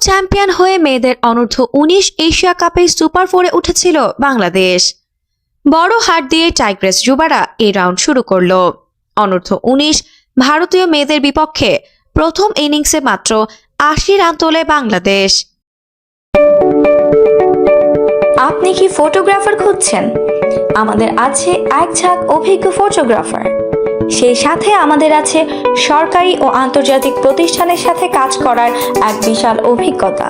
Champion হয়ে মেয়েদের অনূর্ধ্ব উনিশ এশিয়া কাপে সুপার ফোরে উঠেছিল বাংলাদেশ। বড় হাট দিয়ে টাইগ্রেস যুবারা এই রাউন্ড শুরু করল। অনূর্ধ্ব উনিশ ভারতীয় মেয়েদের বিপক্ষে প্রথম ইনিংসে মাত্র আশি রান তোলে বাংলাদেশ। আপনি কি ফটোগ্রাফার খুঁজছেন? আমাদের আছে এক ঝাঁক অভিজ্ঞ ফটোগ্রাফার। সেই সাথে আমাদের আছে সরকারি ও আন্তর্জাতিক প্রতিষ্ঠানের সাথে কাজ করার এক বিশাল অভিজ্ঞতা।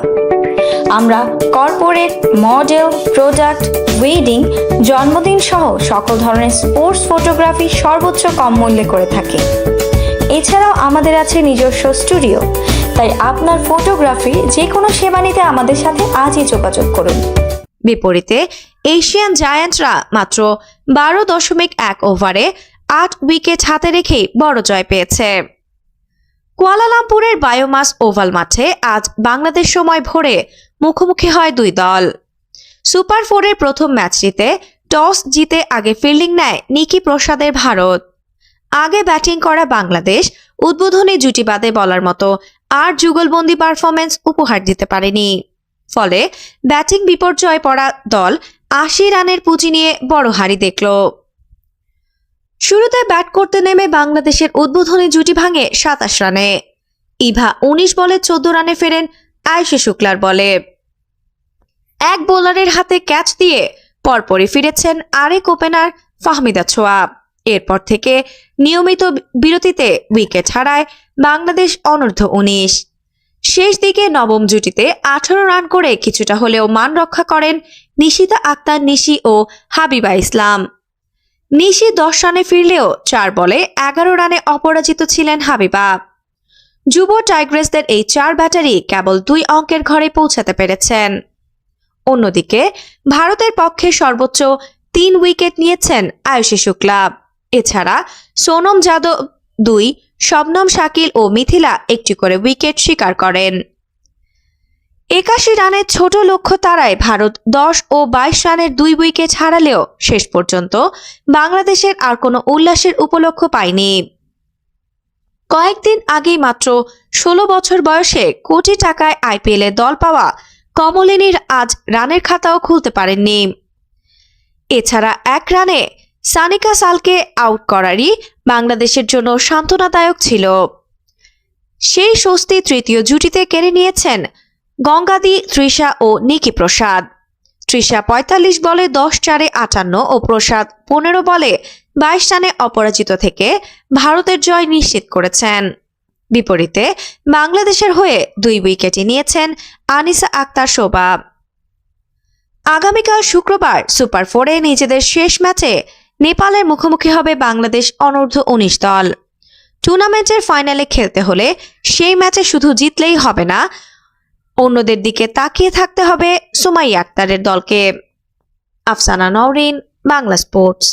আমরা কর্পোরেট, মডেল, প্রোডাক্ট, ওয়েডিং, জন্মদিন সহ সকল ধরনের স্পোর্টস ফটোগ্রাফি সর্বোচ্চ কম মূল্যে করে থাকি। এছাড়াও আমাদের আছে নিজস্ব স্টুডিও। তাই আপনার ফটোগ্রাফি যে কোনো সেবা নিতে আমাদের সাথে আজই যোগাযোগ করুন। বিপরীতে, এশিয়ান জায়ান্টরা মাত্র বারো দশমিক এক ওভারে আট উইকেট হাতে রেখেই বড় জয় পেয়েছে। কুয়ালালামপুরের বায়োমাস ওভাল মাঠে আজ বাংলাদেশ সময় ভোরে মুখোমুখি হয় দুই দল। সুপার ফোরের প্রথম ম্যাচটিতে টস জিতে আগে ফিল্ডিং নেয় নিকি প্রসাদের ভারত। আগে ব্যাটিং করা বাংলাদেশ, উদ্বোধনী জুটি বাদে বলার মতো আর যুগলবন্দি পারফরমেন্স উপহার দিতে পারেনি। ফলে ব্যাটিং বিপর্যয় পড়া দল আশি রানের পুঁজি নিয়ে বড় হারি দেখল। শুরুতে ব্যাট করতে নেমে বাংলাদেশের উদ্বোধনী জুটি ভাঙে সাতাশ রানে। ইভা উনিশ বলে চোদ্দ রানে ফেরেন আয়ুষে শুক্লার বলে। এক বোলারের হাতে ক্যাচ দিয়ে পরপরই ফিরেছেন আরেক ওপেনার ফাহমিদা ছোয়া। এরপর থেকে নিয়মিত বিরতিতে উইকেট হারায় বাংলাদেশ অনূর্ধ্ব উনিশ। শেষ দিকে নবম জুটিতে আঠারো রান করে কিছুটা হলেও মান রক্ষা করেন নিশিতা আক্তার নিশি ও হাবিবা ইসলাম। নিশি দশ রানে ফিরলেও চার বলে এগারো রানে অপরাজিত ছিলেন হাবিবা। যুব টাইগ্রেসদের এই চার ব্যাটারি কেবল দুই অঙ্কের ঘরে পৌঁছাতে পেরেছেন। অন্যদিকে ভারতের পক্ষে সর্বোচ্চ তিন উইকেট নিয়েছেন আয়ুষী শুক্লা। এছাড়া সোনম যাদব দুই, শবনম শাকিল ও মিথিলা একটি করে উইকেট শিকার করেন। একাশি রানের ছোট লক্ষ্য তারায় ভারত দশ ও বাইশ রানের দুই উইকেট হারালেও শেষ পর্যন্ত বাংলাদেশের আর কোনো উল্লাসের উপলক্ষ পায়নি। কয়েকদিন আগেই মাত্র ষোলো বছর বয়সে কোটি টাকায় আইপিএলে দল পাওয়া কমলিনীর আজ রানের খাতাও খুলতে পারেননি। এছাড়া এক রানে সানিকা সালকে আউট করারই বাংলাদেশের জন্য সান্ত্বনাদায়ক ছিল। সেই স্বস্তি তৃতীয় জুটিতে কেড়ে নিয়েছেন গঙ্গাদি, তৃষা ও নিকি প্রসাদ। তৃষা পঁয়তাল্লিশ বলে দশ চারে আটান্ন ও প্রসাদ পনেরো বলে বাইশ রানে অপরাজিত থেকে ভারতের জয় নিশ্চিত করেছেন। বিপরীতে বাংলাদেশের হয়ে দুই উইকেটই নিয়েছেন আনিসা আক্তার শোভা। আগামীকাল শুক্রবার সুপার ফোরে নিজেদের শেষ ম্যাচে নেপালের মুখোমুখি হবে বাংলাদেশ অনূর্ধ্ব উনিশ দল। টুর্নামেন্টের ফাইনালে খেলতে হলে সেই ম্যাচে শুধু জিতলেই হবে না অন্যদের দিকে তাকিয়ে থাকতে হবে সুমাই আক্তারের দলকে। আফসানা নওরিন বাংলা স্পোর্টস।